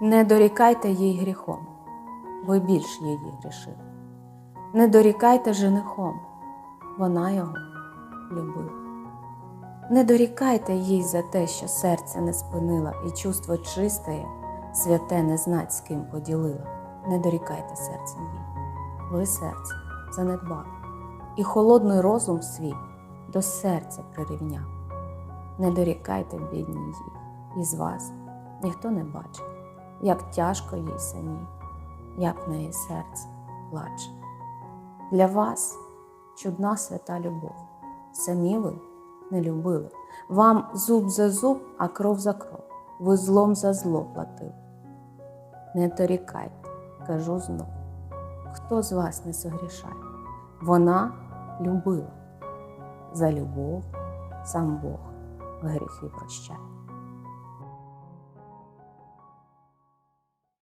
Не дорікайте їй гріхом, ви більш її грішили. Не дорікайте женихом, вона його любила. Не дорікайте їй за те, що серце не спинила, і чувство чисте, святе не знать, з ким поділила. Не дорікайте серцем їй. Ви серце занедбали, і холодний розум свій до серця прирівняв. Не дорікайте бідній їй, із вас ніхто не бачить, як тяжко їй самій, як в неї серце плаче. Для вас чудна свята любов. Самі ви не любили. Вам зуб за зуб, а кров за кров. Ви злом за зло платили. Не дорікайте, кажу знов. Хто з вас не согрішає? Вона любила. За любов сам Бог гріхи прощає.